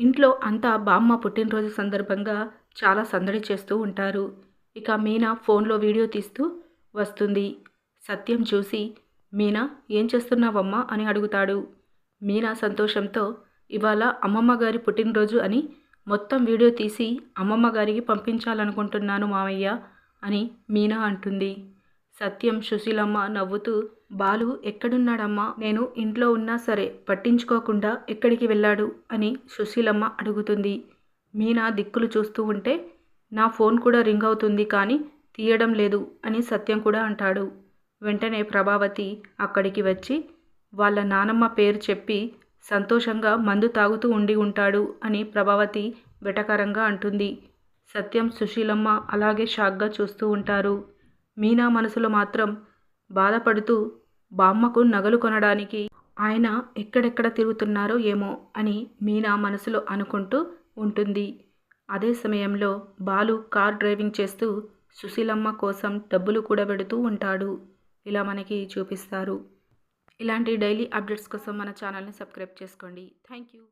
ఇంట్లో అంతా బామ్మ పుట్టినరోజు సందర్భంగా చాలా సందడి చేస్తూ ఉంటారు. ఇక మీనా ఫోన్లో వీడియో తీస్తూ వస్తుంది. సత్యం చూసి మీనా ఏం చేస్తున్నావమ్మా? అని అడుగుతాడు. మీనా సంతోషంతో ఇవాళ అమ్మమ్మ గారి పుట్టినరోజు అని మొత్తం వీడియో తీసి అమ్మమ్మ గారికి పంపించాలనుకుంటున్నాను మావయ్య అని మీనా అంటుంది. సత్యం సుశీలమ్మ నవ్వుతూ బాలు ఎక్కడున్నాడమ్మా? నేను ఇంట్లో ఉన్నా సరే పట్టించుకోకుండా ఎక్కడికి వెళ్ళాడు? అని సుశీలమ్మ అడుగుతుంది. మీనా దిక్కులు చూస్తూ ఉంటే నా ఫోన్ కూడా రింగ్ అవుతుంది కానీ తీయడం లేదు అని సత్యం కూడా అంటాడు. వెంటనే ప్రభావతి అక్కడికి వచ్చి వాళ్ళ నానమ్మ పేరు చెప్పి సంతోషంగా మందు తాగుతూ ఉండి ఉంటాడు అని ప్రభావతి వెటకరంగా అంటుంది. సత్యం సుశీలమ్మ అలాగే షాక్గా చూస్తూ ఉంటారు. మీనా మనసులో మాత్రం బాధపడుతూ బామ్మకు నగలు కొనడానికి ఆయన ఎక్కడెక్కడ తిరుగుతున్నారో ఏమో అని మీనా మనసులో అనుకుంటూ ఉంటుంది. అదే సమయంలో బాలు కార్ డ్రైవింగ్ చేస్తూ సుశీలమ్మ కోసం డబ్బులు కూడా పెడుతూ ఉంటాడు. ఇలా మనకి చూపిస్తారు. ఇలాంటి డైలీ అప్డేట్స్ కోసం మన ఛానల్ని సబ్స్క్రైబ్ చేసుకోండి. Thank you.